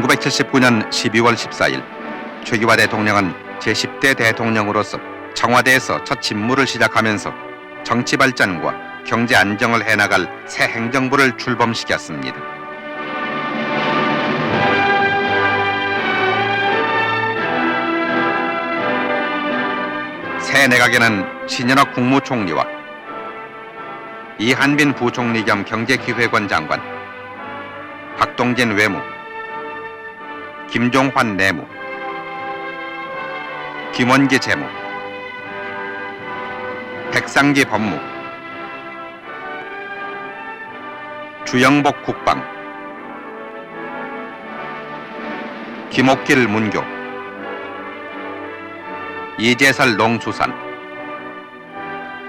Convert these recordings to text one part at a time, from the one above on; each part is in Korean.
1979년 12월 14일 최기화 대통령은 제10대 대통령으로서 청와대에서 첫 직무를 시작하면서 정치 발전과 경제 안정을 해나갈 새 행정부를 출범시켰습니다. 새 내각에는 신현옥 국무총리와 이한빈 부총리 겸 경제기획원 장관, 박동진 외무, 김종환 내무, 김원기 재무, 백상기 법무, 주영복 국방, 김옥길 문교, 이재설 농수산,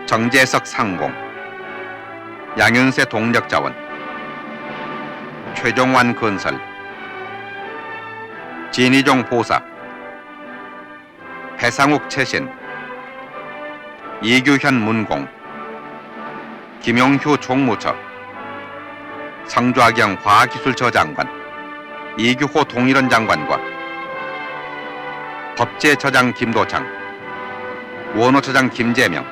정재석 상공, 양윤세 동력자원, 최종환 건설, 진희종 보사, 배상욱 최신, 이규현 문공, 김용휴 총무처, 성좌경 과학기술처 장관, 이규호 동일원 장관과 법제처장 김도창, 원호처장 김재명,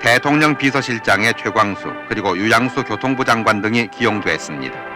대통령 비서실장의 최광수 그리고 유양수 교통부 장관 등이 기용됐습니다.